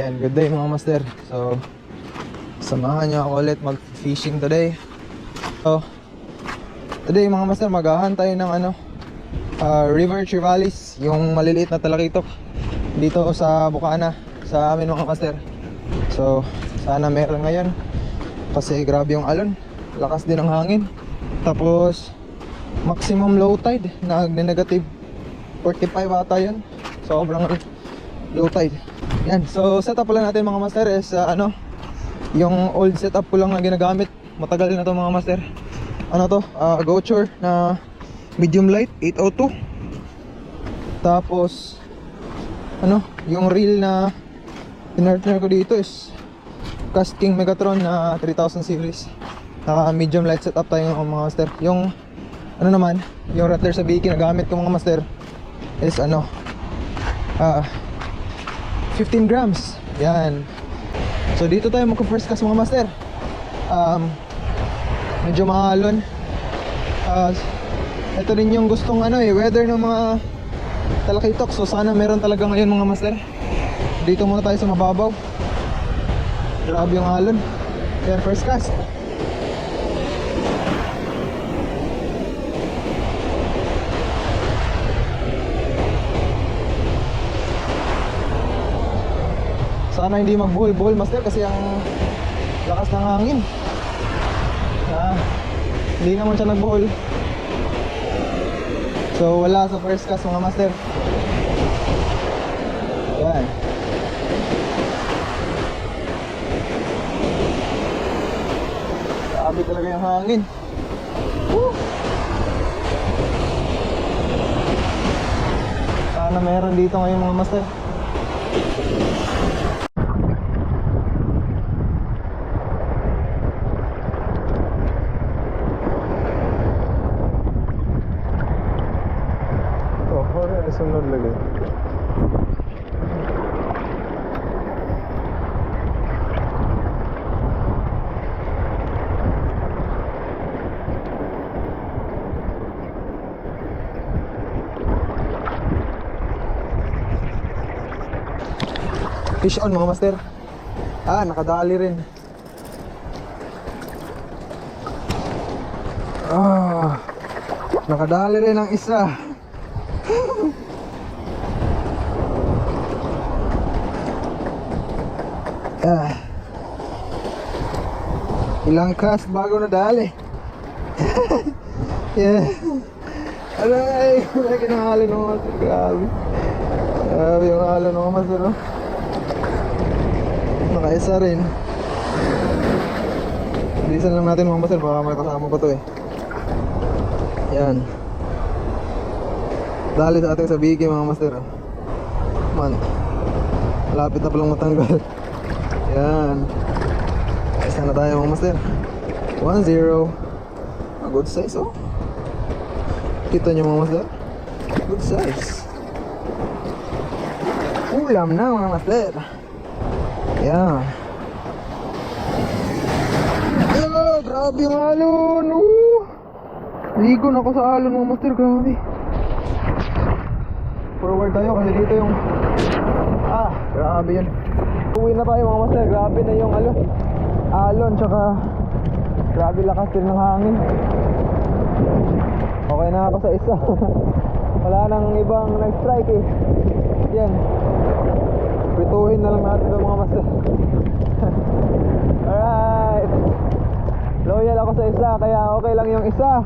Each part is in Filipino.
Yan, good day mga master. So, samahan niyo ako ulit mag-fishing today. So, today mga master, maghahan tayo ng ano, ah, River Trivalis, yung maliliit na talakitok dito sa Bukana, sa amin mga master. So, sana meron ngayon. Kasi grabe yung alon. Lakas din ng hangin. Tapos, maximum low tide na negative 45 ata yun. Sobrang low tide. Yan. So, setup pala natin mga master is ah, ano, yung old setup ko lang na ginagamit. Matagal na to mga master. Ano to? Uh, Gochur na medium light 802. Tapos, ano, yung reel na pinartner ko dito is Casting Megatron na 3000 series. Naka medium light setup tayo ng mga master. Yung ano naman, yung rattler sa Biki na gamit ko mga master is ano ah 15 grams. Yan. So dito tayo magko-first cast mga master. Um, medyo mahalon. Ah, ito rin yung gustong ano eh, weather ng mga talakitok. So sana meron talaga ngayon mga master. Dito muna tayo sa mababaw. Grabe yung alon. Kaya first cast. Sana hindi magbuhol-buhol master kasi ang lakas ng hangin. Ah, hindi naman siya nagbuhol. So wala sa first cast mga master. Yan. Grabe talaga yung hangin. Woo! Sana meron dito ngayon mga master. Horror na sunod lagi. Fish on mga master. Ah, nakadali rin. Ah, nakadali rin ang isa. Ah. Ilang cast bago na dali. yeah. Aray, wala kinahalo ng master. Grabe. Grabe yung halo ng mga master. No? Nakaisa rin. Bilisan lang natin mga master. Baka may kasama pa to eh. Yan. Dali sa ating sa biki mga master. ah. Man. Lapit na palang matanggal. Yan. Isa na tayo mga master. 1-0. Ah, good size oh. Kita nyo mga master? Good size. Ulam na mga master. Yan. Ah, grabe yung alon. Ligo na ako sa alon mga master. Grabe. Forward tayo kasi dito yung Ah, grabe yun. Uwi na tayo mga master. Grabe na yung alon Alon tsaka Grabe lakas din ng hangin. Okay na ako sa isa. Wala nang ibang nag-strike eh. Yan. Prituhin na lang natin ito mga master. Alright. Loyal ako sa isa Kaya okay lang yung isa.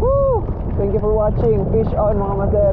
Woo! Thank you for watching. Fish on mga master